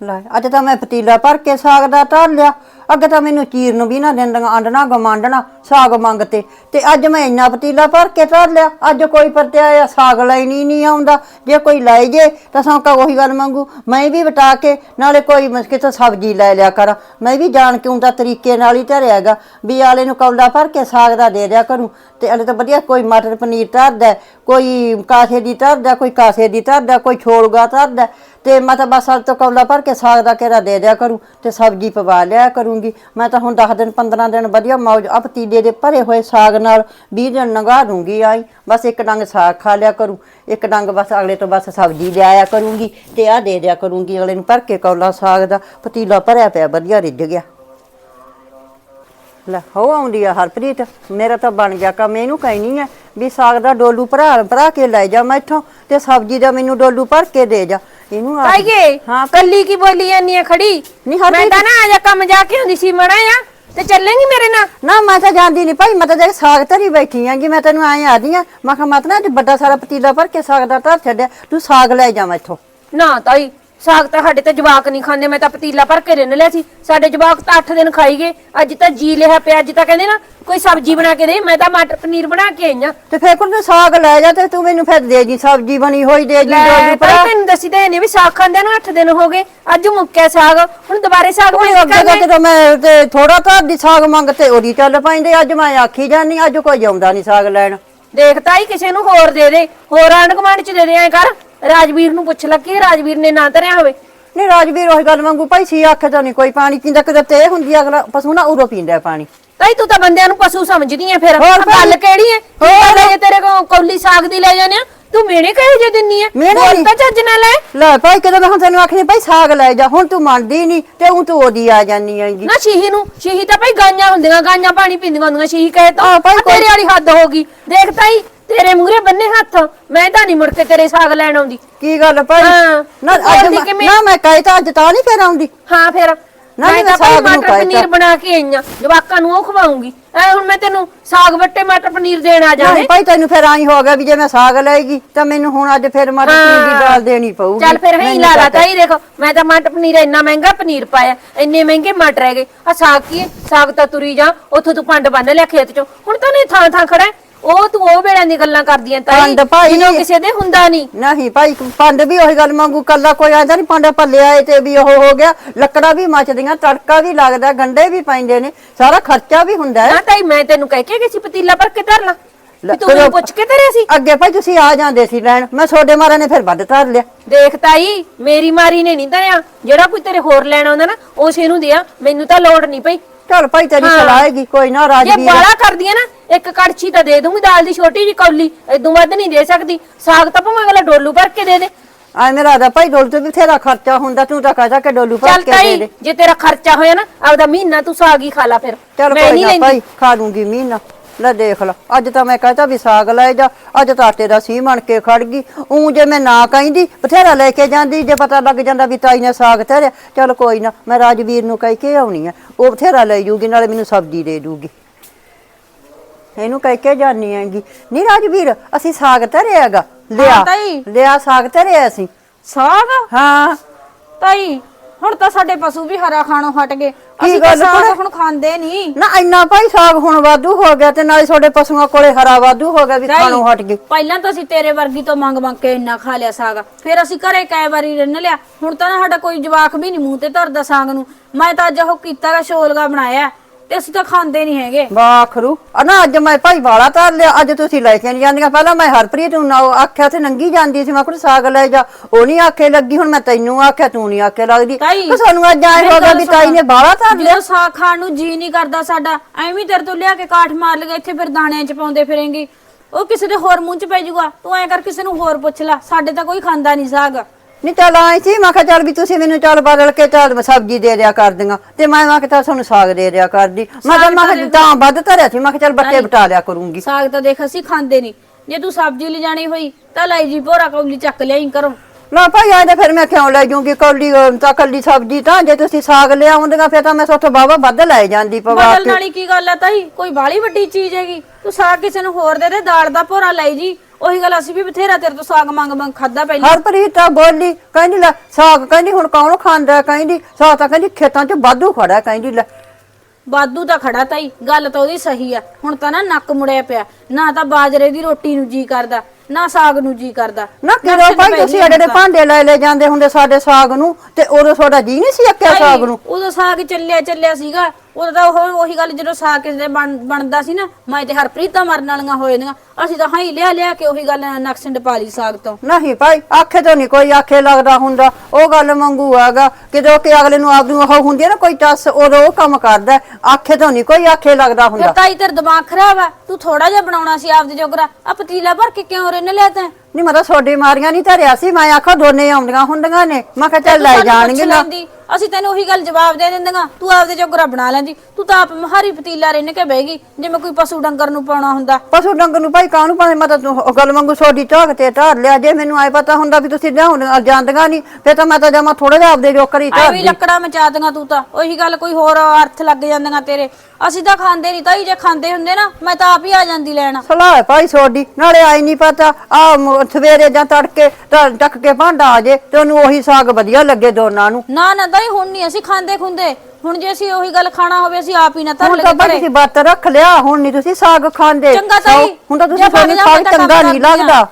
ਲੈ, ਅੱਜ ਤਾਂ ਮੈਂ ਪਤੀਲਾ ਭਰ ਕੇ ਸਾਗ ਦਾ ਧਰ ਲਿਆ। ਅੱਗੇ ਤਾਂ ਮੈਨੂੰ ਚੀਰ ਨੂੰ ਵੀ ਨਾ ਦਿੰਦੀਆਂ, ਆਂਡਣਾ ਗਮਾਂਡਣਾ ਸਾਗ ਮੰਗਤੇ। ਤੇ ਅੱਜ ਮੈਂ ਇੰਨਾ ਪਤੀਲਾ ਭਰ ਕੇ ਧਰ ਲਿਆ, ਅੱਜ ਕੋਈ ਪਰਤਿਆ ਸਾਗ ਲੈਣੀ ਨਹੀਂ ਆਉਂਦਾ। ਜੇ ਕੋਈ ਲੈ ਜੇ, ਤਾਂ ਸੌਂਕਾ ਉਹੀ ਗੱਲ ਮੰਗੂ। ਮੈਂ ਵੀ ਵਟਾ ਕੇ, ਨਾਲੇ ਕੋਈ ਕਿਤੇ ਸਬਜ਼ੀ ਲੈ ਲਿਆ ਕਰਾਂ। ਮੈਂ ਵੀ ਜਾਣ ਕਿਉਂ ਤਾਂ ਤਰੀਕੇ ਨਾਲ ਹੀ ਧਰਿਆਗਾ ਵੀ ਆਲੇ ਨੂੰ ਕੌਲਾ ਭਰ ਕੇ ਸਾਗ ਦਾ ਦੇ ਦਿਆ ਕਰੂੰ। ਤੇ ਅਲੇ ਤਾਂ ਵਧੀਆ ਕੋਈ ਮਟਰ ਪਨੀਰ ਧਰਦਾ, ਕੋਈ ਕਾਸੇ ਦੀ ਧਰਦਾ, ਕੋਈ ਕਾਸੇ ਦੀ ਧਰਦਾ, ਕੋਈ ਛੋਲਗਾ ਧਰਦਾ। ਤੇ ਮੈਂ ਤਾਂ ਬਸ ਅੱਜ ਤੋਂ ਕੌਲਾ ਭਰ ਕੇ ਸਾਗ ਦਾ ਘੇਰਾ ਦੇ ਦਿਆ ਕਰੂੰ ਤੇ ਸਬਜ਼ੀ ਪਵਾ ਲਿਆ ਕਰੂੰਗੀ। ਮੈਂ ਤਾਂ ਹੁਣ 10 ਦਿਨ 15 ਦਿਨ ਵਧੀਆ ਮੌਜ ਆ ਪਤੀਲੇ ਦੇ ਭਰੇ ਹੋਏ ਸਾਗ ਨਾਲ 20 ਦਿਨ ਲੰਘਾ ਦੂੰਗੀ ਆਈ। ਬਸ ਇੱਕ ਡੰਗ ਸਾਗ ਖਾ ਲਿਆ ਕਰੂੰ, ਇੱਕ ਡੰਗ ਬਸ ਅਗਲੇ ਤੋਂ ਬਸ ਸਬਜ਼ੀ ਲਿਆਇਆ ਕਰੂੰਗੀ ਤੇ ਆ ਦੇ ਦਿਆ ਕਰੂੰਗੀ ਅਗਲੇ ਨੂੰ ਭਰ ਕੇ ਕੌਲਾ ਸਾਗ ਦਾ। ਪਤੀਲਾ ਭਰਿਆ ਪਿਆ, ਵਧੀਆ ਰਿੱਝ ਗਿਆ। ਲੈ, ਹੋ ਆਉਂਦੀ ਆ ਹਰਪ੍ਰੀਤ, ਮੇਰਾ ਤਾਂ ਬਣ ਗਿਆ ਕੰਮ, ਇਹਨੂੰ ਕਹਿਣੀ ਹੈ ਵੀ ਸਾਗ ਦਾ ਡੋਲੂ ਭਰਾ ਭਰਾ ਕੇ ਲੈ ਜਾ ਮੈਥੋਂ ਤੇ ਸਬਜ਼ੀ ਦਾ ਮੈਨੂੰ ਡੋਲੂ ਭਰ ਕੇ ਦੇ ਜਾ। ਇਹਨੂੰ ਆ ਆਈਏ ਹਾਂ। ਕੱਲੀ ਕੀ ਬੋਲੀ ਜਾਂਦੀ ਆ ਖੜੀ? ਨਹੀਂ, ਮੈਂ ਹਰਪ੍ਰੀਤ- ਤਾਂ ਨਾ ਆਜਾ ਕੰਮ ਜਾ ਕੇ ਆਉਂਦੀ ਸੀ ਮੜਾ ਆ ਤੇ ਚੱਲੇਂਗੀ ਮੇਰੇ ਨਾਲ? ਨਾ ਮੈਂ ਤਾਂ ਜਾਂਦੀ ਨਹੀਂ ਭਾਈ ਮੈਂ ਤਾਂ ਦੇਖ ਸਾਗ ਧਰੀ ਬੈਠੀ ਆਂ ਜੀ ਮੈਂ ਤੈਨੂੰ ਆਏ ਆਦੀ ਆ ਮੈਂ ਕਿਹਾ ਮਤ ਨਾ ਅੱਜ ਵੱਡਾ ਸਾਰਾ ਪਤੀਲਾ ਭਰ ਕੇ ਸਾਗ ਦਾ ਧਰ ਛੱਡਿਆ ਤੂੰ ਸਾਗ ਲੈ ਜਾ ਮੈਥੋਂ। ਨਾ ਤਾਈ ਸਾਗ ਤਾਂ ਸਾਡੇ ਤੇ ਜਵਾਕ ਨਹੀਂ ਖਾਂਦੇ ਮੈਂ ਤਾਂ ਪਤੀਲਾ ਭਰ ਕੇ ਰਿੰਨ ਲਿਆ ਸੀ। ਸਾਡੇ ਜਵਾਕ ਤਾਂ 8 ਦਿਨ ਖਾਈ ਗਏ ਅੱਜ ਤਾਂ ਜੀ ਲਿਆ ਪਿਆ ਅੱਜ ਤਾਂ ਕਹਿੰਦੇ ਨਾ ਕੋਈ ਸਬਜ਼ੀ ਬਣਾ ਕੇ ਦੇ ਮੈਂ ਤਾਂ ਮਟਰ ਪਨੀਰ ਬਣਾ ਕੇ ਆਈ ਆਂ ਤੇ ਫੇਰ ਤੂੰ ਸਾਗ ਲੈ ਜਾ ਤੇ ਤੂੰ ਮੈਨੂੰ ਫਿਰ ਦੇ ਜੀ ਸਬਜ਼ੀ ਬਣੀ ਹੋਈ ਦੇ ਜੀ ਲੈ ਭਰਾ। ਤੈਨੂੰ ਦੱਸੀ ਤਾਂ ਇਹਨੇ ਵੀ ਸਾਗ ਖਾਂਦੇ ਨੂੰ 8 ਦਿਨ ਹੋ ਗਏ ਅੱਜ ਮੁੱਕਿਆ ਸਾਗ ਹੁਣ ਦੁਬਾਰੇ ਸਾਗ ਕੋਈ ਬਣਾ ਅੱਗੇ ਕੇ ਦਾ ਕਿਤੇ ਮੈਂ ਤੇ ਥੋੜਾ ਤਾਂ ਦੀ ਸਾਗ ਮੰਗ ਤੇ ਉਹਦੀ ਚੱਲ ਪੈਂਦੇ ਅੱਜ ਮੈਂ ਆਖੀ ਜਾਨੀ ਅੱਜ ਕੋਈ ਆਉਂਦਾ ਨਹੀਂ ਸਾਗ ਲੈਣ। ਦੇਖ ਤਾਈ ਕਿਸੇ ਨੂੰ ਹੋਰ ਦੇ ਦੇ ਹੋਰ ਆਂਢ ਗੁਆਂਢ ਚ ਦੇ ਦੇ ਐ ਕਰ। ਰਾਜਵੀਰ ਨੂੰ ਪੁੱਛ ਲੱਗੀ ਰਾਜਵੀਰ ਨੇ ਨਾ ਧਰਿਆ ਹੋਵੇ। ਨਹੀਂ ਰਾਜਵੀਰ ਉਹੀ ਗੱਲ ਮੰਗੂ ਭਾਈ ਸੀ ਆਖੇ ਤਾਂ ਨਹੀਂ ਕੋਈ ਪਾਣੀ ਪੀਂਦਾ ਕਿਤੇ ਤੇ ਹੁੰਦੀ ਆ, ਅਗਲਾ ਪਸ਼ੂ ਨਾ ਉਰੋ ਪੀਂਦਾ ਹੈ ਪਾਣੀ। ਤਾਈ ਤੂੰ ਤਾਂ ਬੰਦਿਆਂ ਨੂੰ ਪਸ਼ੂ ਸਮਝਦੀ ਐ ਫਿਰ। ਹੋਰ ਗੱਲ। ਕਿਹੜੀ ਐ? ਹੋਰ। ਲੈ ਤੇਰੇ ਕੋਲ ਕੌਲੀ ਸਾਗ ਦੀ ਲੈ ਆ। ਤੂੰ ਮੇਣੇ ਕਹੇ ਜੇ ਦਿੰਨੀ ਐ? ਮਿਹਣੇ ਨਹੀਂ। ਤਾਂ ਚੱਜ ਨਾਲ ਲੈ। ਲੈ ਭਾਈ ਕਦੇ ਮੈਂ ਹੁਣ ਤੈਨੂੰ ਆਖਣੀ ਭਾਈ ਸਾਗ ਲੈ ਜਾ ਹੁਣ ਤੂੰ ਮੰਨਦੀ ਨਹੀਂ ਤੇ ਹੁਣ ਤੂੰ ਉਹਦੀ ਆ ਜਾਨੀ ਹੈਗੀ ਨਾ ਸ਼ੀਹੀ ਨੂੰ ਸ਼ੀਹੀ ਤਾਂ ਭਾਈ ਗਾਈਆਂ ਹੁੰਦੀਆਂ ਗਾਈਆਂ ਪਾਣੀ ਪੀਂਦੀਆਂ ਹੁੰਦੀਆਂ ਸ਼ੀਹੀ ਕਹੇ ਤਾਂ। ਆਹ ਭਾਈ ਤੇਰੇ ਵਾਲੀ ਹੱਦ ਹੋ ਗਈ। ਦੇਖ ਤਾਈ ਤੇਰੇ ਮੂਹਰੇ ਬੰਨੇ ਹੱਥ ਮੈਂ ਤਾਂ ਨਹੀਂ ਮੁੜ ਕੇ ਤੇਰੇ ਸਾਗ ਲੈਣ ਆਉਂਦੀ। ਕੀ ਗੱਲ ਭਾਈ? ਹਾਂ, ਨਾ ਤੂੰ ਅੱਜ ਮੈਂ- ਕਿਵੇਂ? ਨਾ ਮੈਂ ਕਹੀ ਤਾਂ ਅੱਜ ਤਾਂ ਨਹੀਂ ਫੇਰ ਆਉਂਦੀ। ਹਾਂ ਫਿਰ। ਨਾ, ਮੈਂ ਤਾਂ ਭਾਈ ਸਾਗ ਨੂੰ ਮਟਰ ਕਹਿ ਪਨੀਰ ਤਾ। ਬਣਾ ਕੇ ਆਈਆਂ। ਜਵਾਕਾਂ ਨੂੰ ਉਹ ਖਵਾਉਂਗੀ। ਐ ਹੁਣ ਮੈਂ ਤੈਨੂੰ ਸਾਗ ਵੱਟੇ ਮਟਰ ਪਨੀਰ ਦੇਣ ਆ ਜਾਵੇ। ਨਹੀਂ ਭਾਈ ਤੈਨੂੰ ਫੇਰ ਆਈ ਹੋ ਗਿਆ ਵੀ ਜੇ ਮੈਂ ਸਾਗ ਲੈਗੀ ਤਾਂ ਮੈਨੂੰ ਹੁਣ ਅੱਜ ਫੇਰ ਮਟਰ ਪਨੀਰ ਦੀ ਦਾਲ ਦੇਣੀ ਪਊਗੀ। ਚੱਲ ਫਿਰ ਹੀ ਮੈਨੂੰ ਲਾ ਲਾ। ਤਾਈ ਦੇਖੋ। ਮੈਂ ਤਾਂ ਮਟਰ ਪਨੀਰ ਇੰਨਾ ਮਹਿੰਗਾ ਪਨੀਰ ਪਾਇਆ। ਇੰਨੇ ਮਹਿੰਗੇ ਮਟਰ ਹੈਗੇ। ਆ ਸਾਗ ਕੀ ਹੈ? ਸਾਗ ਤਾਂ ਤੁਰੀ ਜਾ। ਉੱਥੋਂ ਤੂੰ ਪੰਡ ਬੰਨ ਲਿਆ ਖੇਤ ਚੋਂ। ਹੁਣ ਤਾਂ ਨਹੀਂ ਥਾਂ ਥਾਂ ਖੜਾ ਹੈ। ਉਹ ਤੂੰ ਉਹ ਵੇਲੇ ਦੀ ਗੱਲਾਂ ਕਰਦੀਆਂ ਤਾਈ ਪੰਡ ਭਾਈ। ਜਿਹਨੂੰ ਕਿਸੇ ਦੇ ਹੁੰਦਾ ਨਹੀਂ। ਨਹੀਂ ਭਾਈ ਪੰਡ ਵੀ ਉਹੀ ਗੱਲ ਮੰਗੂ ਕੱਲਾ ਕੋਈ ਆਂਦਾ ਨਹੀਂ ਪੰਡ ਪੱਲੇ ਆਏ ਤੇ ਵੀ ਉਹ ਹੋ ਗਿਆ ਲੱਕੜਾਂ ਵੀ ਮੱਚਦੀਆਂ ਤੜਕਾ ਵੀ ਲੱਗਦਾ ਗੰਡੇ ਵੀ ਪੈਂਦੇ ਨੇ ਸਾਰਾ ਖਰਚਾ ਵੀ ਹੁੰਦਾ ਹੈ। ਨਾ ਤਾਈ ਮੈਂ ਤੈਨੂੰ ਕਹਿ ਕੇ ਗਈ ਸੀ ਪਤੀਲਾ ਭਰ ਕੇ ਧਰ ਲਾ। ਵੀ ਤੂੰ ਮੈਨੂੰ। ਪੁੱਛ ਕੇ ਧਰਿਆ ਸੀ? ਅੱਗੇ ਭਾਈ ਤੁਸੀਂ ਆ ਜਾਂਦੇ ਸੀ ਲੈਣ ਮੈਂ ਛੋਡੇ ਮਾਰੇ ਨੇ ਫਿਰ ਵੱਧ ਧਰ ਲਿਆ। ਦੇਖ ਤਾਈ ਮੇਰੀ ਮਾਰੀ ਨੇ ਨਹੀਂ ਧਰਿਆ। ਜਿਹੜਾ ਕੋਈ ਤੇਰੇ ਹੋਰ ਲੈਣ ਆਉਂਦਾ ਨਾ ਉਸ ਇਹਨੂੰ ਦਿਆ ਮੈਨੂੰ ਤਾਂ ਲੋੜ ਨਹੀਂ ਪਈ। ਚਲ ਭਾਈ ਤੇਰੀ ਹਾਂ। ਸਲਾਹ ਹੈਗੀ ਕੋਈ ਨਾ ਜੇ ਰਾਜਵੀਰ ਬਾਲਾ ਕਰਦੀ ਹੈ ਨਾ ਇੱਕ ਕੜਛੀ ਤਾਂ ਦੇ ਦੂੰਗੀ ਦਾਲ ਦੀ ਛੋਟੀ ਜੀ ਕੌਲੀ ਇਦੋਂ ਵੱਧ ਨਹੀਂ ਦੇ ਸਕਦੀ। ਸਾਗ ਤਾਂ ਭਾਵੇਂ ਅਗਲਾ ਡੋਲੂ ਭਰ ਕੇ ਦੇ ਦੇ। ਆ ਮੇਰਾ ਦਾ ਭਾਈ ਡੋਲ ਤੇ ਤੇਰਾ ਖਰਚਾ ਹੁੰਦਾ ਤੂੰ ਤਾਂ ਕਹਦਾ ਕਿ ਡੋਲੂ ਭਰ ਚੱਲ ਕੇ ਦੇ ਤਾਈ ਦੇ। ਜੇ ਤੇਰਾ ਖਰਚਾ ਹੋਇਆ ਨਾ ਆਪਦਾ ਮਹੀਨਾ ਤੂੰ ਸਾਗ ਹੀ ਖਾ ਲਾ ਫਿਰ। ਚਲ ਮੈਂ ਕੋਈ ਨਹੀਂ ਨਾ ਲੈਂਦੀ। ਭਾਈ ਖਾ ਲੂੰਗੀ ਮੀਨਾ ਲੈ ਦੇਖ ਲਾ ਅੱਜ ਤਾਂ ਮੈਂ ਕਹਤਾ ਵੀ ਸਾਗ ਲੈ ਜਾ ਅੱਜ ਤਾਂ ਆਟੇ ਦਾ ਸੀ ਬਣ ਕੇ ਖੜ ਗਈ। ਉਂ ਜੇ ਮੈਂ ਨਾ ਕਹਿੰਦੀ ਬਥੇਰਾ ਲੈ ਕੇ ਜਾਂਦੀ ਜੇ ਪਤਾ ਲੱਗ ਜਾਂਦਾ ਵੀ ਤਾਈ ਨੇ ਸਾਗ ਧਰਿਆ ਚਲ ਕੋਈ ਨਾ ਮੈਂ ਰਾਜਵੀਰ ਨੂੰ ਕਹਿ ਕੇ ਆਉਣੀ ਆ ਉਹ ਬਥੇਰਾ ਲੈ ਜੂਗੀ ਨਾਲੇ ਮੈਨੂੰ ਸਬਜ਼ੀ ਦੇ ਦੂਗੀ। ਇਹਨੂੰ ਕਹਿ ਕੇ ਜਾਨੀ ਆਂਗੀ ਨਹੀਂ ਰਾਜਵੀਰ ਅਸੀਂ ਸਾਗ ਧਰਿਆ ਹੈਗਾ। ਲਿਆ ਤਾਈ। ਲਿਆ ਸਾਗ ਧਰਿਆ ਅਸੀਂ। ਸਾਗ? ਹਾਂ। ਤਾਈ ਹੁਣ ਤਾਂ ਸਾਡੇ ਪਸ਼ੂ ਵੀ ਹਰਾ ਖਾਣੋਂ ਹਟ ਗਏ। ਅਸੀਂ ਤਾਂ ਗੱਲ ਸਾਗ ਕੁੜੇ? ਹੁਣ ਖਾਂਦੇ ਨਹੀਂ। ਨਾ ਇੰਨਾ ਭਾਈ ਸਾਗ ਹੁਣ ਵਾਧੂ ਹੋ ਗਿਆ ਤੇ ਨਾਲੇ ਤੁਹਾਡੇ ਪਸ਼ੂਆਂ ਕੋਲੇ ਹਰਾ ਵਾਧੂ ਹੋ ਗਿਆ ਵੀ ਖਾਣੋਂ ਹਟ ਗਏ। ਪਹਿਲਾਂ ਤਾਂ ਅਸੀਂ ਤੇਰੇ ਵਰਗੀ ਤੋਂ ਮੰਗ ਮੰਗ ਕੇ ਇੰਨਾ ਖਾ ਲਿਆ ਸਾਗ। ਫਿਰ ਅਸੀਂ ਘਰੇ ਕਈ ਵਾਰੀ ਰਿੰਨ ਲਿਆ। ਹੁਣ ਤਾਂ ਨਾ ਸਾਡਾ ਕੋਈ ਜਵਾਕ ਵੀ ਨਹੀਂ ਮੂੰਹ ਤੇ ਧਰਦਾ ਸਾਗ ਨੂੰ। ਮੈਂ ਤਾਂ ਅੱਜ ਉਹ ਕੀਤਾ ਗਾ ਸ਼ੋਲਗਾ ਬਣਾਇਆ। ਤੇ ਅਸੀਂ ਤਾਂ ਖਾਂਦੇ ਨਹੀਂ ਹੈਗੇ। ਵਾਖਰੂ ਆ ਨਾ ਅੱਜ ਮੈਂ ਭਾਈ ਵਾਲਾ ਧਰ ਲਿਆ ਅੱਜ ਤੁਸੀਂ ਲੈ ਕੇ ਨਹੀਂ ਜਾਂਦੀਆਂ। ਪਹਿਲਾਂ ਮੈਂ ਹਰਪ੍ਰੀਤ ਨੂੰ ਨਾ ਉਹ ਆਖਿਆ ਤੇ ਨੰਗੀ ਜਾਂਦੀ ਸੀ। ਮੈਂ ਕੋਲ ਸਾਗ ਲੈ ਜਾ। ਉਹ ਨਹੀਂ ਆਖੇ ਲੱਗੀ ਹੁਣ ਮੈਂ ਤੈਨੂੰ ਆਖਿਆ ਤੂੰ ਨਹੀਂ ਆਖੇ ਲੱਗਦੀ। ਤਾਈ, ਕਿ ਸਾਨੂੰ ਅੱਜ ਆਏ ਮੇਰੀ ਹੋ ਗਿਆ ਗੱਲ ਵੀ ਤਾਈ ਨੇ ਵਾਲਾ ਧਰ ਲਿਆ? ਜਦੋਂ ਸਾਗ ਖਾਣ ਨੂੰ ਜੀ ਨਹੀਂ ਕਰਦਾ ਸਾਡਾ ਐਵੇਂ ਤੇਰੇ ਤੋਂ ਲਿਆ ਕੇ ਕਾਠ ਮਾਰ ਲਗਾ ਇੱਥੇ ਫਿਰ ਦਾਣਿਆਂ 'ਚ ਪਾਉਂਦੇ ਫਿਰੇਂਗੀ। ਉਹ ਕਿਸੇ ਦੇ ਹੋਰ ਮੂੰਹ 'ਚ ਪੈ ਜਾਊਗਾ। ਤੂੰ ਐ ਕਰ ਕਿਸੇ ਨੂੰ ਹੋਰ ਪੁੱਛ ਲੈ। ਸਾਡੇ ਤਾਂ ਕੋਈ ਖਾਂਦਾ ਨਹੀਂ ਸਾਗ। ਨਹੀਂ ਚੱਲ ਆਈ ਸੀ ਮੈਂ ਕਿਹਾ ਚੱਲ ਵੀ ਤੁਸੀਂ ਮੈਨੂੰ ਚੱਲ ਬਦਲ ਕੇ ਚੱਲ ਸਬਜ਼ੀ ਦੇ ਦਿਆ ਕਰ ਦਿਆਂ। ਤੇ ਮੈਂ ਮੈਂ ਕਿਹਾ ਤੁਹਾਨੂੰ ਸਾਗ ਦੇ ਦਿਆ ਕਰਦੀ ਮੈਂ ਤਾਂ ਮੈਂ ਕਿਹਾ ਤਾਂ ਵੱਧ ਧਰਿਆ ਸੀ ਮੈਂ ਕਿਹਾ ਚੱਲ ਬੱਟੇ ਬਟਾ ਲਿਆ ਕਰੂੰਗੀ। ਸਾਗ ਤਾਂ ਦੇਖ ਅਸੀਂ ਖਾਂਦੇ ਨਹੀਂ। ਜੇ ਤੂੰ ਸਬਜ਼ੀ ਲਿਜਾਣੀ ਹੋਈ ਤਾਂ ਲੈ ਜੀ ਭੋਰਾ ਕੌਲੀ ਚੱਕ ਲਿਆਈ ਕਰੋ ਨਾ ਭਾਈ ਆਏ ਤਾਂ ਫਿਰ ਮੈਂ ਕਿਉਂ ਲੈ ਜੂੰਗੀ ਕੌਲੀ ਅਹ, ਤਾਂ ਕੱਲੀ ਸਬਜ਼ੀ ਤਾਂ ਜੇ ਤੁਸੀਂ ਸਾਗ ਲਿਆਉਂਦੀਆਂ ਫਿਰ ਤਾਂ ਮੈਂ ਸੋਥੋਂ ਬਾਵਾ ਵੱਧ ਲੈ ਜਾਂਦੀ ਪਵਾ ਬਦਲ ਕੇ ਵਾਲੀ ਕੀ ਗੱਲ ਆ ਤਾਈ? ਕੋਈ ਬਾਲੀ ਵੱਡੀ ਚੀਜ਼ ਹੈਗੀ। ਤੂੰ ਸਾਗ ਕਿਸੇ ਨੂੰ ਹੋਰ ਦੇ ਦੇ ਦਾਲ ਦਾ ਭੋਰਾ ਲੈ ਜੀ। ਉਹੀ ਗੱਲ ਅਸੀਂ ਵੀ ਬਥੇਰਾ ਤੇਰੇ ਤੋਂ ਸਾਗ ਮੰਗ ਮੰਗ ਖਾਦਾ ਪਹਿਲਾਂ। ਹਰਪ੍ਰੀਤ ਤਾਂ ਬੋਲੀ ਕਹਿੰਦੀ ਲੈ ਸਾਗ ਕਹਿੰਦੀ ਹੁਣ ਕੌਣ ਖਾਂਦਾ? ਹੈ? ਕਹਿੰਦੀ ਸਾਗ ਤਾਂ ਕਹਿੰਦੀ ਖੇਤਾਂ 'ਚ ਵਾਧੂ ਖੜਾ ਹੈ, ਕਹਿੰਦੀ ਲੈ। ਬਾਦੂ ਤਾਂ ਖੜਾ ਤਾਈ ਗੱਲ ਤਾਂ ਉਹਦੀ ਸਹੀ ਆ। ਹੁਣ ਤਾਂ ਨਾ ਨੱਕ ਮੁੜਿਆ ਪਿਆ। ਨਾ ਤਾਂ ਬਾਜਰੇ ਦੀ ਰੋਟੀ ਨੂੰ ਜੀ ਕਰਦਾ। ਨਾ ਸਾਗ ਨੂੰ ਜੀ ਕਰਦਾ ਨਾ ਕਿਦੋਂ ਭਾਈ ਤੁਸੀਂ ਅੜੇ ਦੇ ਭਾਂਡੇ ਲੈ ਲੈ ਜਾਂਦੇ ਹੁੰਦੇ ਸਾਡੇ ਸਾਗ ਨੂੰ ਤੇ ਉਦੋਂ ਤੁਹਾਡਾ ਜੀ ਨਹੀਂ ਸੀ ਅੱਕਿਆ ਸਾਗ ਨੂੰ? ਉਦੋਂ ਸਾਗ ਚੱਲਿਆ ਚੱਲਿਆ ਸੀਗਾ ਉਦੋਂ ਤਾਂ ਉਹ ਉਹੀ ਗੱਲ ਜਦੋਂ ਸਾਗ ਕਿਸੇ ਦੇ ਬਣ- ਬਣਦਾ ਸੀ ਨਾ ਮੈਂ ਤੇ ਹਰਪ੍ਰੀਤ ਤਾਂ ਮਰਨ ਵਾਲੀਆਂ ਹੋ ਜਾਂਦੀਆਂ ਅਸੀਂ ਤਾਂ ਹਾਂ ਹੀ ਲਿਆ ਲਿਆ ਕੇ ਉਹੀ ਗੱਲ ਨਕਸੰਡ ਪਾ ਲਈ ਸਾਗ ਤੋਂ। ਨਹੀਂ ਭਾਈ ਆਖੇ ਤੋਂ ਨਹੀਂ ਕੋਈ ਆਖੇ ਲੱਗਦਾ ਹੁੰਦਾ ਉਹ ਗੱਲ ਮੰਗੂ ਆਗਾ ਕਿਦੋਂ ਕਿ ਅਗਲੇ ਨੂੰ ਆਪ ਨੂੰ ਉਹ ਹੁੰਦੀ ਹੈ ਨਾ ਕੋਈ ਟੱਸ ਉਦੋਂ ਉਹ ਕੰਮ ਕਰਦਾ ਹੈ। ਆਖੇ ਤੋਂ ਨਹੀਂ ਕੋਈ ਆਖੇ ਲੱਗਦਾ ਹੁੰਦਾ। ਤਾਈ ਤੇਰਾ ਦਿਮਾਗ ਖਰਾਬ ਆ ਤੂੰ ਥੋੜਾ ਜਿਹਾ ਬਣਾਉਣਾ ਸੀ ਆਪਦੇ ਜੋਗਰਾ ਆ ਪਤੀਲਾ ਭਰ ਕੇ ਕਿਉਂ ਰਿੰਨ ਲਿਆ ਤੈਂ। ਨਹੀਂ ਮੈਂ ਤਾਂ ਛੋਡੀ ਮਾਰੀਆਂ ਨਹੀਂ ਧਰਿਆ ਸੀ। ਮੈਂ ਆਖਾ ਦੋਨੇ ਆਉਂਦੀਆਂ ਹੁੰਦੀਆਂ ਨੇ। ਮੈਂ ਕਿਹਾ ਚੱਲ ਲੈ ਜਾਣਗੇ ਨਾ ਲੈਂਦੀ, ਅਸੀਂ ਤੈਨੂੰ ਉਹੀ ਗੱਲ ਜਵਾਬ ਦੇ ਦਿੰਦੀਆਂ। ਤੂੰ ਆਪਦੇ ਜੋਗਰਾ ਬਣਾ ਲੈਂਦੀ। ਤੂੰ ਤਾਂ ਆਪ ਮਹਾਰੀ ਪਤੀਲਾ ਰਿੰਨ ਕੇ ਬਹਿ ਗਈ। ਜਿਵੇਂ ਕੋਈ ਪਸ਼ੂ ਡੰਗਰ ਨੂੰ ਪਾਉਣਾ ਹੁੰਦਾ। ਪਸ਼ੂ ਡੰਗਰ ਨੂੰ ਭਾਈ ਕਾਹਨੂੰ ਪਾਵੇਂ ਮੈਂ ਤਾਂ ਉਹ ਗੱਲ ਮੰਗੂ ਛੋਡੀ ਢਾਕ ਤੇ ਧਾਰ ਲਿਆ। ਜੇ ਮੈਨੂੰ ਆਏ ਪਤਾ ਹੁੰਦਾ ਵੀ ਤੁਸੀਂ ਲਿਆਉਣ ਜਾਂਦੀਆਂ ਨਹੀਂ ਫੇਰ ਤਾਂ ਮੈਂ ਤਾਂ ਜਮਾ ਥੋੜੇ ਜਿਹਾ ਆਪਦੇ ਜੋਕਰ ਹੀ ਧਾਰ ਐਵੇਂ ਲੱਕੜਾ ਮਚਾਦੀਆਂ ਤੂੰ ਤਾਂ। ਉਹੀ ਗੱਲ ਕੋਈ ਹੋਰ ਅਰਥ ਲੱਗ ਜਾਂਦੀਆਂ ਤੇਰੇ। ਅਸੀਂ ਤਾਂ ਖਾਂਦੇ ਨਹੀਂ ਤਾਈ ਜੇ ਖਾਂਦੇ ਹੁੰਦੇ ਨਾ ਮੈਂ ਤਾਂ ਆਪ ਹੀ ਆ ਜਾਂਦੀ ਲੈਣ। ਸਲਾਹ ਹੈ ਭਾਈ ਛੋਡੀ ਨਾਲੇ ਆਈ ਨਹੀਂ ਪਤਾ ਆ ਸਵੇਰੇ ਜਾਂ ਤੜਕੇ ਤਾਂ ਟੱਕ ਕੇ ਭਾਂਡਾ ਆ ਜੇ ਤੇ ਉਹਨੂੰ ਉਹੀ ਸਾਗ ਵਧੀਆ ਲੱਗੇ ਦੋਨਾਂ ਨੂੰ। ਨਾ ਨਾ ਤਾਈ ਹੁਣ ਨਹੀਂ ਅਸੀਂ ਖਾਂਦੇ ਖੁੰਦੇ। ਹੁਣ ਜੇ ਅਸੀਂ ਉਹੀ ਗੱਲ ਖਾਣਾ ਹੋਵੇ ਅਸੀਂ ਆਪ ਹੀ ਨਾ ਧਰ ਹੁਣ ਤਾਂ ਭਾਈ ਘਰੇ। ਤੁਸੀਂ ਵਰਤ ਰੱਖ ਲਿਆ ਹੁਣ ਨਹੀਂ ਤੁਸੀਂ ਸਾਗ ਖਾਂਦੇ। ਚੰਗਾ ਤਾਈ ਹੁਣ ਤਾਂ ਤੁਸੀਂ ਜੇ ਸਾਗ ਮੈਂ ਤਾਂ ਚੰਗਾ ਨਹੀਂ। ਲੱਗਦਾ।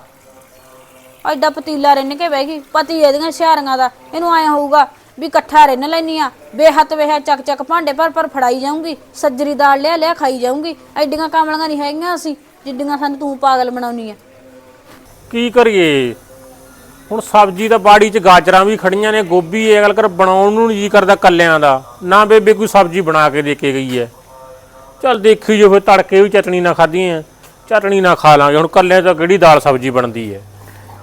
ਐਡਾ ਪਤੀਲਾ ਰਿੰਨ ਕੇ ਬਹਿ ਗਈ ਪਤੀ ਇਹਦੀਆਂ ਹੁਸ਼ਿਆਰੀਆਂ ਦਾ ਇਹਨੂੰ ਆਇਆ ਹੋਊਗਾ ਵੀ ਇਕੱਠਾ ਰਿੰਨ ਲੈਨੀ ਆ। ਬੇਹੱਤ ਵੇਹ ਚੱਕ ਚੱਕ ਭਾਂਡੇ ਭਰ ਭਰ ਫੜਾਈ ਜਾਊਂਗੀ ਸੱਜਰੀ ਦਾਲ ਲਿਆ ਲਿਆ ਖਾਈ ਜਾਊਂਗੀ ਐਡੀਆਂ ਕਾਮਲੀਆਂ ਨਹੀਂ ਹੈਗੀਆਂ ਅਸੀਂ ਜਿੱਡੀਆਂ ਸਾਨੂੰ ਤੂੰ ਪਾਗਲ ਬਣਾਉਣੀ ਆ। ਕੀ ਕਰੀਏ? ਹੁਣ ਸਬਜ਼ੀ ਤਾਂ ਬਾੜੀ 'ਚ ਗਾਜਰਾਂ ਵੀ ਖੜੀਆਂ ਨੇ ਗੋਭੀ ਇਹ ਗੱਲ ਕਰ ਬਣਾਉਣ ਨੂੰ ਜੀ ਕਰਦਾ ਕੱਲਿਆਂ ਦਾ। ਨਾ ਬੇਬੇ ਕੋਈ ਸਬਜ਼ੀ ਬਣਾ ਕੇ ਦੇ ਕੇ ਗਈ ਹੈ। ਚੱਲ ਦੇਖੀ ਜੋ ਫਿਰ ਤੜਕੇ ਵੀ ਚਟਣੀ ਨਾ ਖਾਧੀਆਂ ਚਟਣੀ ਨਾ ਖਾ ਲਾਂਗੇ। ਹੁਣ ਕੱਲਿਆਂ ਤਾਂ ਕਿਹੜੀ ਦਾਲ ਸਬਜ਼ੀ ਬਣਦੀ ਹੈ?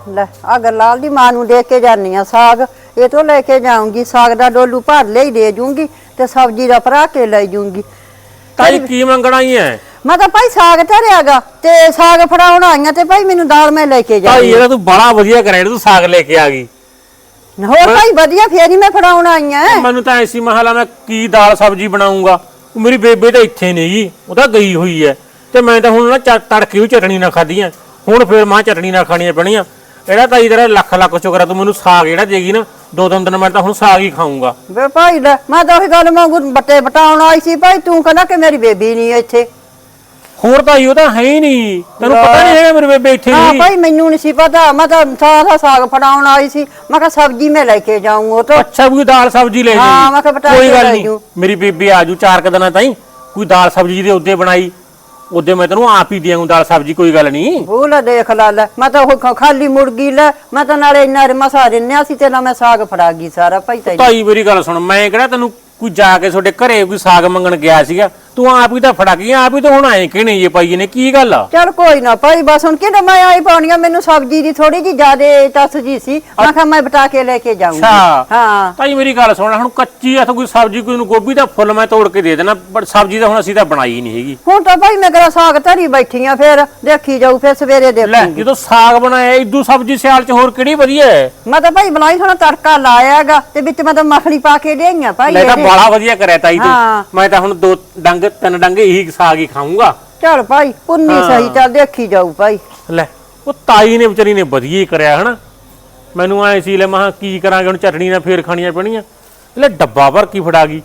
ਲੈ ਆ ਗਰਲਾਲ ਦੀ ਮਾਂ ਨੂੰ ਦੇ ਕੇ ਜਾਨੀ ਆ ਸਾਗ। ਇਹ ਤੋਂ ਲੈ ਕੇ ਜਾਊਂਗੀ ਸਾਗ ਦਾ ਡੋਲੂ ਭਰ ਲਈ ਦੇ ਜੂੰਗੀ ਤੇ ਸਬਜ਼ੀ ਦਾ ਭਰਾ ਕੇ ਲੈ ਜੂੰਗੀ। ਤਾਈ ਕੀ ਮੰਗਣਾ ਹੀ ਹੈ? ਮੈਂ ਤਾਂ ਭਾਈ ਸਾਗ ਧਰਿਆਗਾ ਤੇ ਸਾਗ ਫੜਾਉਣ ਆਈਆਂ ਤੇ ਭਾਈ ਮੈਨੂੰ ਦਾਲ ਮੈਂ ਲੈ ਕੇ ਤਾਈ ਜਾਈ ਇਹਦਾ ਤੂੰ ਬੜਾ ਵਧੀਆ ਕਰਿਆ ਜਿਹੜਾ ਤੂੰ ਸਾਗ ਲੈ ਕੇ ਆ ਗਈ। ਹੋਰ ਭਾਈ ਵਧੀਆ ਫੇਰ ਹੀ ਮੈਂ ਫੜਾਉਣ ਆਈਆਂ। ਮੈਨੂੰ ਤਾਂ ਐਸੀ ਮਹਲਾ ਮੈਂ ਕੀ ਦਾਲ ਸਬਜ਼ੀ ਬਣਾਉਂਗਾ ਉਹ ਮੇਰੀ ਬੇਬੇ ਤਾਂ ਇੱਥੇ ਨਹੀਂ ਜੀ ਉਹ ਤਾਂ ਗਈ ਹੋਈ ਹੈ। ਤੇ ਮੈਂ ਤਾਂ ਹੁਣ ਨਾ ਚ- ਤੜਕੇ ਵੀ ਚਟਣੀ ਨਾ ਖਾਧੀਆਂ ਹੁਣ ਫੇਰ ਮਾਂ ਚਟਣੀ ਨਾ ਖਾਣੀਆਂ ਪੈਣੀਆਂ। ਇਹਦਾ ਤਾਈ ਤੇਰਾ ਲੱਖ ਲੱਖ ਸ਼ੁਕਰ ਤੂੰ ਮੈਨੂੰ ਸਾਗ ਜਿਹੜਾ ਦੇਗੀ ਨਾ ਦੋ ਤਿੰਨ ਦਿਨ ਮੈਂ ਤਾਂ ਹੁਣ ਸਾਗ ਹੀ ਖਾਊਂਗਾ। ਵੇ ਭਾਈ ਲੈ ਮੈਂ ਤਾਂ ਉਹੀ ਗੱਲ ਮੰਗੂ ਬੱਟੇ ਬਟਾਉਣ ਆਈ ਸੀ ਭਾਈ ਤੂੰ ਕਹਿੰਦਾ ਕਿ ਮੇਰੀ ਬੇਬੀ ਨਹੀਂ ਇੱਥੇ। ਹੋਰ ਤਾਈ ਉਹ ਤਾਂ ਹੈ ਹੀ ਨਹੀਂ। ਤੈਨੂੰ ਪਤਾ ਨਹੀਂ ਹੈਗਾ ਮੇਰੀ ਬੇਬੇ ਇੱਥੇ। ਹਾਂ ਨਹੀਂ ਭਾਈ ਮੈਨੂੰ ਨਹੀਂ ਸੀ ਪਤਾ। ਮੈਂ ਤਾਂ ਸਾਰਾ ਸਾਗ ਫੜਾਉਣ ਆਈ ਸੀ। ਮੈਂ ਕਿਹਾ ਸਬਜ਼ੀ ਮੈਂ ਲੈ ਕੇ ਜਾਊਂ ਉਹ ਤੋਂ। ਅੱਛਾ ਕੋਈ ਦਾਲ ਸਬਜ਼ੀ ਲੈ ਹਾਂ। ਮੈਂ ਕਿਹਾ ਪਟਾਕੇ ਕੋਈ ਗੱਲ ਲੈ ਨਹੀਂ। ਜਾਊਂ। ਮੇਰੀ ਬੇਬੇ ਆਜੂ ਚਾਰ ਕੁ ਦਿਨਾਂ ਤਾਈਂ। ਕੋਈ ਦਾਲ ਸਬਜ਼ੀ ਦੇ ਉੱਤੇ ਬਣਾਈ। ਉਹਦੇ ਮੈਂ ਤੈਨੂੰ ਆਪ ਹੀ ਦੇਵਾਂ ਦਾਲ ਸਬਜ਼ੀ ਕੋਈ ਗੱਲ ਨਹੀਂ। ਭੂਲਾ ਦੇਖ ਲਾ ਲੈ ਮੈਂ ਤਾਂ ਉਹ ਖ- ਖਾਲੀ ਮੁਰਗੀ ਲੈ ਮੈਂ ਤਾਂ ਨਾਲੇ ਇੰਨਾ ਮਸਾ ਰਿੰਨਿਆ ਸੀ ਤੇ ਨਾ ਮੈਂ ਸਾਗ ਫੜਾ ਗਈ ਸਾਰਾ ਭਾਈ ਤੈਨੂੰ। ਤਾਈ ਮੇਰੀ ਗੱਲ ਸੁਣ ਮੈਂ ਕਿਹੜਾ ਤੈਨੂੰ ਕੋਈ ਜਾ ਕੇ ਤੁਹਾਡੇ ਘਰੇ ਕੋਈ ਸਾਗ ਮੰਗਣ ਗਿਆ ਸੀਗਾ? ਤੂੰ ਆਪ ਹੀ ਤਾਂ ਫੜਾ ਗਈ ਆਪ ਹੀ ਤਾਂ ਹੁਣ ਆਏ ਕਿ ਨਹੀਂ ਇਹ ਪਾਈ ਨੇ ਕੀ ਗੱਲ ਆ? ਚਲ ਕੋਈ ਨਾ ਭਾਈ ਬਸ ਹੁਣ ਕਿਹੜਾ ਮੈਂ ਆਈ ਪਾਉਣੀਆਂ ਮੈਨੂੰ ਸਬਜ਼ੀ ਦੀ ਥੋੜੀ ਜੀ ਜ਼ਿਆਦੇ ਟੱਸ ਜੀ ਸੀ। ਮੈਂ ਕਿਹਾ ਮੈਂ ਬਟਾ ਕੇ ਲੈ ਕੇ ਜਾਊਂਗੀ। ਅੱਛਾ। ਹਾਂ। ਤਾਈ ਮੇਰੀ ਗੱਲ ਸੁਣ ਹੁਣ ਕੱਚੀ ਆ ਤਾਂ ਕੋਈ ਸਬਜ਼ੀ ਕੋਈ ਨੂੰ ਗੋਭੀ ਦਾ ਫੁੱਲ ਮੈਂ ਤੋੜ ਕੇ ਦੇ ਦੇਣਾ ਪਰ ਸਬਜ਼ੀ ਤਾਂ ਹੁਣ ਅਸੀਂ ਤਾਂ ਬਣਾਈ ਨਹੀਂ ਹੈਗੀ। ਹੁਣ ਤਾਂ ਭਾਈ ਮੈਂ ਕਿਹੜਾ ਸਾਗ ਧਰੀ ਬੈਠੀ ਆ ਫੇਰ ਦੇਖੀ ਜਾਊ ਫੇਰ ਸਵੇਰੇ ਲੈ ਦੇਖੂਗੀ ਜਦੋਂ ਸਾਗ ਬਣਾਇਆ ਇਦੂ ਸਬਜ਼ੀ ਸਿਆਲ ਚ ਹੋਰ ਕਿਹੜੀ ਵਧੀਆ ਹੈ ਮੈਂ ਤਾਂ ਭਾਈ ਬਲਾਈ ਥੋੜਾ ਤੜਕਾ ਲਾਇਆਗਾ ਤੇ ਵਿੱਚ ਮੈਂ ਤਾਂ ਮੱਖਣੀ ਪਾ ਕੇ ਦੇਈਆਂ ਭਾਈ ਲੈ ਤਾਂ ਇਹਦੇ। ਬੜਾ ਵਧੀਆ ਕਰਿਆ ਤਾਈ ਤੂੰ। ਹਾਂ। ਮੈਂ ਤਾਂ ਹੁਣ ਦੋ ਡੰਗ ਤਿੰਨ ਡੰਗ ਇਹੀ ਸਾਗ ਹੀ ਖਾਊਂਗਾ। ਚੱਲ ਭਾਈ ਪੁੰਨੀ ਹਾਂ। ਸਹੀ ਚੱਲ ਦੇਖੀ ਜਾਊ ਭਾਈ। ਲੈ ਉਹ ਤਾਈ ਨੇ ਵਿਚਾਰੀ ਨੇ ਵਧੀਆ ਹੀ ਕਰਿਆ ਹਨਾ। ਮੈਨੂੰ ਐ ਸੀ ਲੈ ਮਹਾ ਕੀ ਕਰਾਂਗੇ ਹੁਣ ਚਟਣੀ ਨਾਲ ਫੇਰ ਖਾਣੀਆਂ ਪੈਣੀਆਂ। ਲੈ ਡੱਬਾ ਭਰ ਕੀ ਫੜਾ ਗਈ।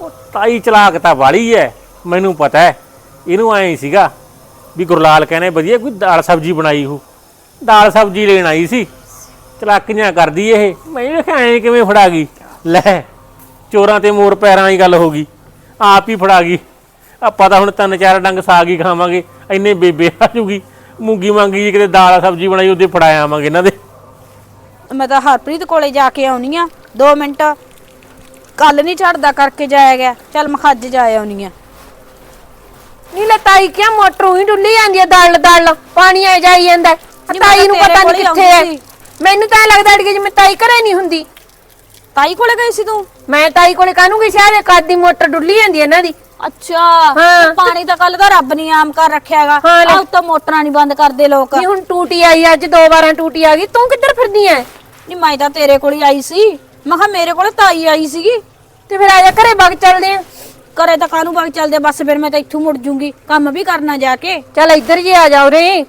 ਉਹ ਤਾਈ ਚਲਾਕ ਤਾਂ ਵਾਲੀ ਐ ਮੈਨੂੰ ਪਤਾ ਹੈ ਇਹਨੂੰ ਐ ਸੀਗਾ ਵੀ ਗੁਰਲਾਲ ਕਹਿੰਦੇ ਵਧੀਆ ਕੋਈ ਦਾਲ ਸਬਜ਼ੀ ਬਣਾਈ ਹੋ ਦਾਲ ਸਬਜ਼ੀ ਲੈਣ ਆਈ ਸੀ ਚਲਾਕੀਆਂ ਕਰਦੀ ਇਹ। ਮੈਂ ਵੇਖਿਆ ਐ ਕਿਵੇਂ ਫੜਾ ਗਈ? ਲੈ ਚੋਰਾਂ ਤੇ ਮੋਰ ਪੈਰਾਂ ਦੀ ਗੱਲ ਹੋ ਗਈ। ਆਪ ਹੀ ਫੜਾ ਗਈ। ਆਪਾਂ ਤਾਂ ਹੁਣ ਤਿੰਨ ਚਾਰ ਡੰਗ ਸਾਗ ਹੀ ਖਾਵਾਂਗੇ ਇੰਨੇ ਬੇਬੇ ਆ ਜੂਗੀ। ਮੂੰਗੀ ਮੰਗੀ ਜੀ ਕਿਤੇ ਦਾਲ ਸਬਜ਼ੀ ਬਣਾਈ ਉਹਦੇ ਫੜਾਇਆ ਆਵਾਂਗੇ ਇਹਨਾਂ ਦੇ। ਮੈਂ ਤਾਂ ਹਰਪ੍ਰੀਤ ਕੋਲੇ ਜਾ ਕੇ ਆਉਣੀ ਆ 2 ਮਿੰਟ। ਕੱਲ ਨਹੀਂ ਛੱਡਦਾ ਕਰਕੇ ਜਾਇਆ ਗਿਆ ਚੱਲ ਮੈਂ ਖੱਜ ਜਾ ਆਉਣੀ ਆ। ਨੀ ਲੈ ਤਾਈ ਕਿਆ ਮੋਟਰ ਉਹੀ ਡੁੱਲੀ ਜਾਂਦੀ ਹੈ ਦਲ ਦਲ ਪਾਣੀ ਆ ਜਾਈ ਜਾਂਦਾ। ਹੈ। ਮੈਂ ਤਾਈ ਤਾਂ ਨੂੰ ਤੇਰੇ ਪਤਾ ਕੋਲ ਨਹੀਂ ਹੀ ਕਿੱਥੇ ਹੈ ਆਉਂਦੀ। ਮੈਨੂੰ ਤਾਂ ਐਂ ਲੱਗਦਾ ਅੜੀਏ ਜਿਵੇਂ ਤਾਈ ਘਰੇ ਨਹੀਂ ਹੁੰਦੀ। ਤਾਈ ਕੋਲੇ ਗਈ ਸੀ ਤੂੰ? ਮੈਂ ਤਾਈ ਕੋਲੇ ਕਾਹਨੂੰ ਗਈ ਸ਼ਾਇਦ ਕਾਦੀ ਮੋਟਰ ਡੁੱਲੀ ਜਾਂਦੀ ਹੈ ਇਹਨਾਂ ਦੀ। ਅੱਛਾ ਹਾਂ। ਪਾਣੀ ਤਾਂ ਕੱਲ ਦਾ ਰੱਬ ਨੇ ਆਮ ਕਰ ਰੱਖਿਆ ਹੈਗਾ। ਹਾਂ ਲੈ। ਆਹ ਤਾਂ ਮੋਟਰਾਂ ਨਹੀਂ ਬੰਦ ਕਰਦੇ ਲੋਕ। ਨਹੀਂ ਹੁਣ ਟੂਟੀ ਆਈ ਅੱਜ ਦੋ ਵਾਰਾਂ ਟੂਟੀ ਆ ਗਈ। ਤੂੰ ਕਿੱਧਰ ਫਿਰਦੀ ਐ? ਨਹੀਂ ਮੈਂ ਤਾਂ ਤੇਰੇ ਕੋਲ ਹੀ ਆਈ ਸੀ। ਮੈਂ ਕਿਹਾ ਮੇਰੇ ਕੋਲੇ ਤਾਈ ਆਈ ਸੀਗੀ। ਤੇ ਫਿਰ ਆ ਜਾ ਘਰੇ ਵਗ ਚੱਲਦੇ ਆ। ਘਰੇ ਤਾਂ ਕਾਹਨੂੰ ਬਾਗ ਚੱਲਦੇ ਬਸ ਫਿਰ ਮੈਂ ਤਾਂ ਇੱਥੋਂ ਮੁੜ ਜੂੰਗੀ। ਕੰਮ ਵੀ ਕਰਨਾ ਜਾ ਕੇ। ਚੱਲ ਇੱਧਰ ਜੇ ਆ ਜਾ ਉਰੇ।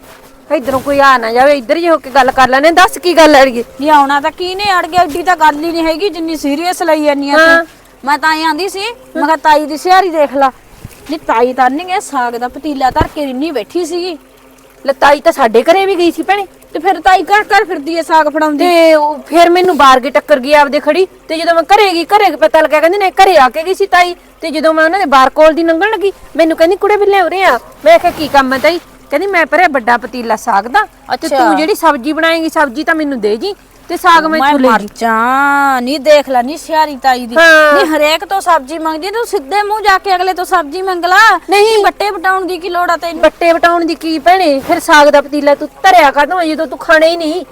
ਇਧਰੋਂ ਕੋਈ ਆ ਨਾ ਜਾਵੇ ਇੱਧਰ ਹੀ ਹੋ ਕੇ ਗੱਲ ਕਰ ਲੈਣੇ ਦੱਸ ਕੀ ਗੱਲ ਅੜੀਏ। ਨਹੀਂ ਆਉਣਾ ਤਾਂ ਕੀ ਨੇ ਅੜ ਗਿਆ ਏਡੀ ਤਾਂ ਗੱਲ ਹੀ ਨਹੀਂ ਹੈਗੀ ਜਿੰਨੀ ਸੀਰੀਅਸ ਲਈ ਜਾਂਦੀ ਆ ਹਾਂ। ਤੂੰ ਮੈਂ ਤਾਂ ਐਂ ਆਂਦੀ ਸੀ ਮੈਂ ਕਿਹਾ ਤਾਈ ਦੀ ਸਿਹਾਰੀ ਦੇਖ ਲਾ। ਨਹੀਂ ਤਾਈ ਤਾਂ ਨਹੀਂ ਗਿਆ ਸਾਗ ਦਾ ਪਤੀਲਾ ਧਰ ਕੇ ਰਿੰਨੀ ਬੈਠੀ ਸੀਗੀ। ਲਤਾਈ ਤਾਂ ਸਾਡੇ ਘਰੇ ਵੀ ਗਈ ਸੀ ਭੈਣੇ ਤੇ ਫਿਰ ਤਾਈ ਘਰ ਘਰ ਫਿਰਦੀ ਐ ਸਾਗ ਫੜਾਉਂਦੀ। ਤੇ ਉਹ ਫਿਰ ਮੈਨੂੰ ਬਾਹਰ ਕੇ ਟੱਕਰ ਗਈ ਆਪਦੇ ਖੜੀ ਤੇ ਜਦੋਂ ਮੈਂ ਘਰੇ ਗਈ ਘਰੇ ਪਤਾ ਲੱਗਿਆ ਕਹਿੰਦੇ ਨੇ ਘਰੇ ਆ ਕੇ ਗਈ ਸੀ ਤਾਈ। ਤੇ ਜਦੋਂ ਮੈਂ ਉਹਨਾਂ ਦੇ ਬਾਹਰ ਕੋਲ ਦੀ ਲੰਘਣ ਲੱਗੀ ਮੈਨੂੰ ਕਹਿੰਦੀ ਕੁੜੇ ਬਿੱਲੇ ਉਰੇ ਆ। ਮੈਂ ਕਿਹਾ ਕੀ ਕੰਮ ਹੈ ਤਾਈ? ਕਹਿੰਦੀ ਮੈਂ ਭਰਿਆ ਵੱਡਾ ਪਤੀਲਾ ਸਾਗ ਦਾ ਤੇ ਅੱਛਾ। ਤੂੰ ਜਿਹੜੀ ਸਬਜ਼ੀ ਬਣਾਏਂਗੀ ਸਬਜ਼ੀ ਤਾਂ ਮੈਨੂੰ ਦੇ ਜੀ ਤੇ ਸਾਗ ਮੈਂ ਮੈਂ ਚੁਲੇ ਮਰ ਜਾ ਨਹੀਂ ਦੇਖ ਲੈ ਨਹੀਂ ਸਿਹਾਰੀ ਤਾਈ ਦੀ ਹਾਂ। ਨਹੀਂ ਹਰੇਕ ਤੋਂ ਸਬਜ਼ੀ ਮੰਗਦੀ ਤੂੰ ਸਿੱਧੇ ਮੂੰਹ ਜਾ ਕੇ ਅਗਲੇ ਤੋਂ ਸਬਜ਼ੀ ਮੰਗ ਲਾ ਨਹੀਂ। ਬੱਟੇ ਬਟਾਉਣ ਦੀ ਕੀ ਲੋੜ ਆ ਤੈਨੂੰ ਬੱਟੇ ਵਟਾਉਣ ਦੀ ਕੀ ਭੈਣੇ ਫਿਰ ਸਾਗ ਦਾ ਪਤੀਲਾ ਤੂੰ ਧਰਿਆ ਕਦੋਂ ਜਦੋਂ ਤੂੰ ਖਾਣਾ ਹੀ ਨਹੀਂ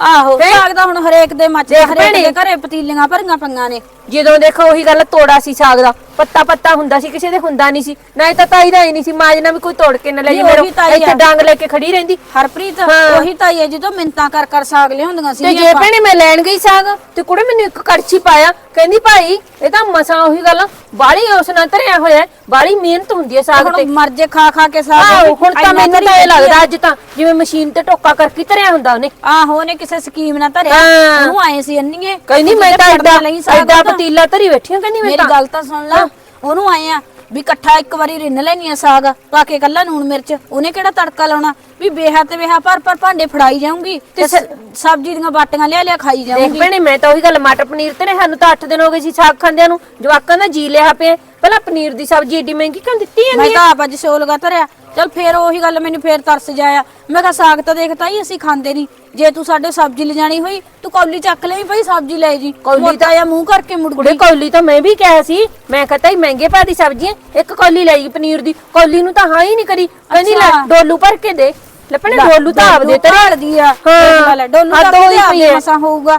ਆਹੋ? ਸਾਗ ਦਾ ਹੁਣ ਹਰੇਕ ਦੇ ਮੱਚ ਦੇਖ ਹਰੇਕ ਭੈਣੇ। ਦੇ ਘਰੇ ਪਤੀਲੀਆਂ ਭਰੀਆਂ ਪਈਆਂ ਨੇ ਜਦੋਂ ਦੇਖੋ ਉਹੀ ਗੱਲ ਤੋੜਾ ਸੀ ਸਾਗ ਦਾ ਪੱਤਾ ਪੱਤਾ ਹੁੰਦਾ ਸੀ ਕਿਸੇ ਦੇ ਹੁੰਦਾ ਨਹੀਂ ਸੀ ਨਾ ਤਾਂ ਤਾਈ ਦਾ ਹੀ ਨਹੀਂ ਸੀ ਮਾਜਨਾ ਵੀ ਕੋਈ ਤੋੜ ਕੇ ਨਾ ਲੈ ਜੀ ਨਹੀਂ, ਉਹੀ ਮੇਰੇ ਤਾਈ ਇੱਥੇ ਆ। ਡਾਂਗ ਲੈ ਕੇ ਖੜੀ ਰਹਿੰਦੀ ਹਰਪ੍ਰੀਤ ਹਾਂ। ਉਹੀ ਤਾਈ ਹੈ ਜਦੋਂ ਮਿੰਤਾਂ ਕਰ ਕਰ ਸਾਗ ਲਿਆਉਂਦੀਆਂ ਸੀ ਤੇ ਜੇ ਭੈਣੇ ਮੈਂ ਲੈਣ ਗਈ ਸਾਗ ਤੇ ਕੁੜੇ ਮੈਨੂੰ ਇੱਕ ਕੜਛੀ ਪਾਇਆ ਕਹਿੰਦੀ ਭਾਈ ਇਹ ਤਾਂ ਮਸਾਂ ਉਹੀ ਗੱਲ ਬਾੜੀ ਉਸ ਨਾਲ ਧਰਿਆ ਹੋਇਆ ਬਾੜੀ ਮਿਹਨਤ ਹੁੰਦੀ ਹੈ ਸਾਗ ਤੇ ਹੁਣ ਮਰ ਜੇ ਖਾ ਖਾ ਕੇ ਸਾਗ ਆਹੋ ਹੁਣ ਤਾਂ ਇੰਨਾ ਮੈਨੂੰ ਤਾਂ ਇਹ। ਲੱਗਦਾ ਅੱਜ ਤਾਂ ਜਿਵੇਂ ਮਸ਼ੀਨ ਤੇ ਟੋਕਾ ਕਰਕੇ ਧਰਿਆ ਹੁੰਦਾ ਉਹਨੇ ਆਹੋ ਉਹਨੇ ਕਿਸੇ ਸਕੀਮ ਨਾਲ ਧਰਿਆ ਹਾਂ। ਉਹਨੂੰ ਆਏ ਸੀ ਅੰਨੀਏ ਕਹਿੰਦੀ ਮੈਂ ਤਾਂ ਐਡਾ ਐਡਾ ਪਤੀਲਾ ਧਰੀ ਬੈਠੀ ਕਹਿੰਦੀ ਮੈਂ ਮੇਰੀ ਤਾਂ। ਗੱਲ ਤਾਂ ਸੁਣ ਲੈ। ਉਹਨੂੰ ਆਏ ਆ ਵੀ ਇਕੱਠਾ ਇੱਕ ਵਾਰੀ ਰਿੰਨ ਲੈਣੀ ਆ ਸਾਗ ਪਾ ਕੇ ਕੱਲਾ ਨੂਣ ਮਿਰਚ। ਉਹਨੇ ਕਿਹੜਾ ਤੜਕਾ ਲਾਉਣਾ? ਵੀ ਬੇਹਾ ਤੇ ਬੇਹਾ ਪਰ ਪਰ ਭਾਂਡੇ ਫੜਾਈ ਜਾਊਂਗੀ ਤੇ ਸ- ਸਬਜ਼ੀ ਦੀਆਂ ਬਾਟੀਆਂ ਲਿਆ ਲਿਆ ਖਾਈ ਦੇਖ ਜਾਊਂਗੀ। ਭੈਣੇ ਮੈਂ ਤਾਂ ਉਹੀ ਗੱਲ ਮਟਰ ਪਨੀਰ ਤੇ ਨੇ ਸਾਨੂੰ ਤਾਂ 8 ਦਿਨ ਹੋ ਗਏ ਸੀ ਸਾਗ ਖਾਂਦਿਆਂ ਨੂੰ। ਜਵਾਕਾਂ ਦਾ ਜੀ ਲਿਆ ਪਿਆ। ਪਹਿਲਾਂ ਪਨੀਰ ਦੀ ਸਬਜ਼ੀ ਏਡੀ ਮਹਿੰਗੀ ਕਿਉਂ ਦਿੱਤੀ ਮੈਂ ਜਾਂਦੀ ਹੈ ਤਾਂ ਆਪ ਅੱਜ ਸੋ ਲਗਾ ਧਰਿਆ। ਚਲ ਫੇਰ ਉਹੀ ਗੱਲ ਮੈਨੂੰ ਫੇਰ ਤਰਸ ਜਾਇਆ। ਮੈਂ ਕਿਹਾ ਸਾਗ ਤਾਂ ਦੇਖ ਤਾਈ ਅਸੀਂ ਖਾਂਦੇ ਨਹੀਂ। ਜੇ ਤੂੰ ਸਾਡੇ ਸਬਜ਼ੀ ਲਿਜਾਣੀ ਹੋਈ ਤੂੰ ਕੌਲੀ ਚੱਕ ਲਈ ਭਾਈ ਸਬਜ਼ੀ ਲੈ ਜੀ। ਕੌਲੀ ਮੋਟਾ ਜਾਂ ਮੂੰਹ ਕਰਕੇ ਮੁੜ ਕੁੜੇ ਗਈ। ਕੌਲੀ ਤਾਂ ਮੈਂ ਵੀ ਕਿਹਾ ਸੀ। ਮੈਂ ਕਹਤਾ ਹੀ ਮਹਿੰਗੇ ਭਾਅ ਦੀ ਸਬਜ਼ੀ ਹੈ ਇੱਕ ਕੌਲੀ ਲੈ ਗਈ ਪਨੀਰ ਦੀ। ਕੌਲੀ ਨੂੰ ਤਾਂ ਹਾਂ ਹੀ ਨਹੀਂ ਕਰੀ। ਕਹਿੰਦੀ ਲੈ ਅੱਛਾ। ਡੋਲੂ ਭਰ ਕੇ ਦੇ। ਲੱਪਣੇ ਡੋਲੂ ਤਾਂ ਆਪਦੇ ਡੋਲੂ ਤੇਰੇ। ਧਾੜਦੀ ਆ। ਹਾਂ। ਡੋਲੂ ਤਾਂ ਉਹਦੇ ਪਈ ਹੈ। ਮਸਾਂ ਹੋਊਗਾ।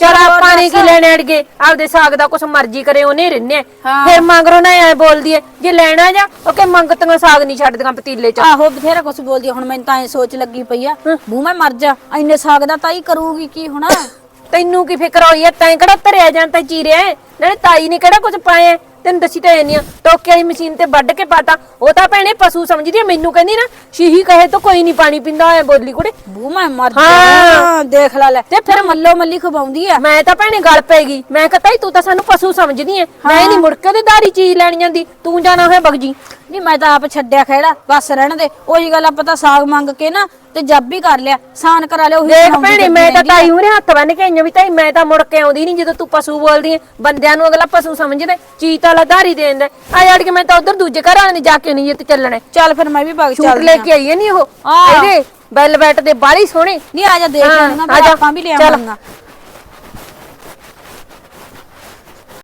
ਚਲ ਆਪਾਂ ਨੇ। ਕੀ ਲੈਣੇ ਅੜਗੇ ਆਪਦੇ ਸਾਗ ਦਾ ਕੁਛ ਮਰਜ਼ੀ ਕਰੇ ਉਹਨੇ ਰਹਿੰਨੇ ਹਾਂ। ਫਿਰ ਮੰਗਰੋ ਨਾ ਐ ਬੋਲਦੀ ਐ ਜੇ ਲੈਣਾ ਜਾਂ ਉਹ ਕਿ ਮੰਗਤੀਆਂ ਸਾਗ ਨਹੀਂ ਛੱਡਦੀਆਂ ਪਤੀਲੇ ਚ ਆਹੋ ਬਥੇਰਾ ਕੁਛ ਬੋਲਦੀ ਆ, ਹੁਣ ਮੈਨੂੰ ਤਾਂ ਐ ਸੋਚ ਲੱਗੀ ਪਈ ਆ ਬੂ ਮੈਂ ਮਰ ਜਾ ਇੰਨੇ ਸਾਗ ਦਾ ਤਾਈ ਕਰੂਗੀ ਕੀ ਹੁਣ ਤੈਨੂੰ ਕੀ ਫਿਕਰ ਹੋਈ ਐ ਤੈਂ ਕਿਹੜਾ ਧਰਿਆ ਜਾਂ ਤਾਂ ਚੀਰਿਆ? ਨਾਲੇ ਤਾਈ ਨੇ ਕਿਹੜਾ ਕੁਝ ਪਾਇਆ? ਤੈਨੂੰ ਦੱਸੀ ਤਾਂ ਨਹੀਂ ਟੋਕੇ ਵਾਲੀ ਮਸ਼ੀਨ ਤੇ ਵੱਢ ਕੇ ਪਾਤਾ। ਉਹ ਤਾਂ ਭੈਣੇ ਪਸ਼ੂ ਸਮਝਦੀ ਐ ਮੈਨੂੰ ਕਹਿੰਦੀ ਨਾ ਸ਼ੀਹੀ ਕਹੇ ਤਾਂ ਕੋਈ ਨਹੀਂ ਪਾਣੀ ਪੀਂਦਾ ਹੋਇਆ ਬੋਲੀ ਕੁੜੇ। ਬੂ ਮੈਂ ਮਰ ਹਾਂ। ਜਾ ਦੇਖ ਲੈ ਲੈ। ਤੇ ਫਿਰ ਮੱਲੋ ਮੱਲੀ ਖਵਾਉਂਦੀ ਆ। ਮੈਂ ਤਾਂ ਭੈਣੇ ਗਲ ਪੈਗੀ ਮੈਂ ਕਹਤਾ ਹੀ ਤੂੰ ਤਾਂ ਸਾਨੂੰ ਪਸ਼ੂ ਸਮਝਦੀ ਐ। ਮੈਂ ਨਹੀਂ ਮੁੜ ਕੇ ਉਹਦੇ ਦਾਰੀ ਚੀਜ਼ ਲੈਣ ਜਾਂਦੀ। ਤੂੰ ਜਾਣਾ ਹੋਇਆ ਬਗਜੀ। ਨਹੀਂ ਮੈਂ ਤਾਂ ਆਪ ਛੱਡਿਆ ਖੇੜਾ ਬਸ ਰਹਿਣ ਦੇ। ਉਹੀ ਗੱਲ ਆਪਾਂ ਤਾਂ ਸਾਗ ਮੰਗ ਕੇ ਨਾ ਤੇ ਜੱਬ ਵੀ ਕਰ ਲਿਆ ਸਾਨ ਕਰਾ ਲਿਆ ਉਹੀ ਦੇਖ ਸੁਣਾਉਂਦੀ ਭੈਣੇ ਮੈਂ ਤਾਂ ਰਹਿੰਦੀ ਆ। ਤਾਈ ਮੂਰੇ ਹੱਥ ਬੰਨ ਕੇ ਆਈਆਂ ਵੀ ਤਾਈ ਮੈਂ ਤਾਂ ਮੁੜ ਕੇ ਆਉਂਦੀ ਨਹੀਂ ਜਦੋਂ ਤੂੰ ਪਸ਼ੂ ਬੋਲਦੀ ਐ ਬੰਦਿਆਂ ਨੂੰ ਅਗਲਾ ਪਸ਼ੂ ਸਮਝਦਾ ਚੀਜ਼ ਤਾਂ ਲਧਾਰੀ ਦੇ ਦਿੰਦਾ। ਆ ਜੜ ਕੇ ਮੈਂ ਤਾਂ ਉਧਰ ਦੂਜੇ ਘਰਾਂ ਨੇ ਜਾ ਕੇ ਨਹੀਂ ਜਿੱਤ ਚੱਲਣਾ। ਚੱਲ ਫਿਰ ਮੈਂ ਵੀ ਭਗ ਛੂਟ ਚੱਲਦੀ ਲੈ ਕੇ ਆਈ ਐ ਨਹੀਂ ਉਹ? ਆਹ। ਇਹਦੇ ਬੈਲ ਬੈਟ ਦੇ ਬਾਲੀ ਸੋਹਣੇ। ਨਹੀਂ ਆ ਜਾ ਦੇਖ ਹਾਂ, ਲੈਣਾ ਆ ਜਾ, ਆਪਾਂ ਵੀ ਚੱਲ। ਲਿਆਵਾਂਗਾ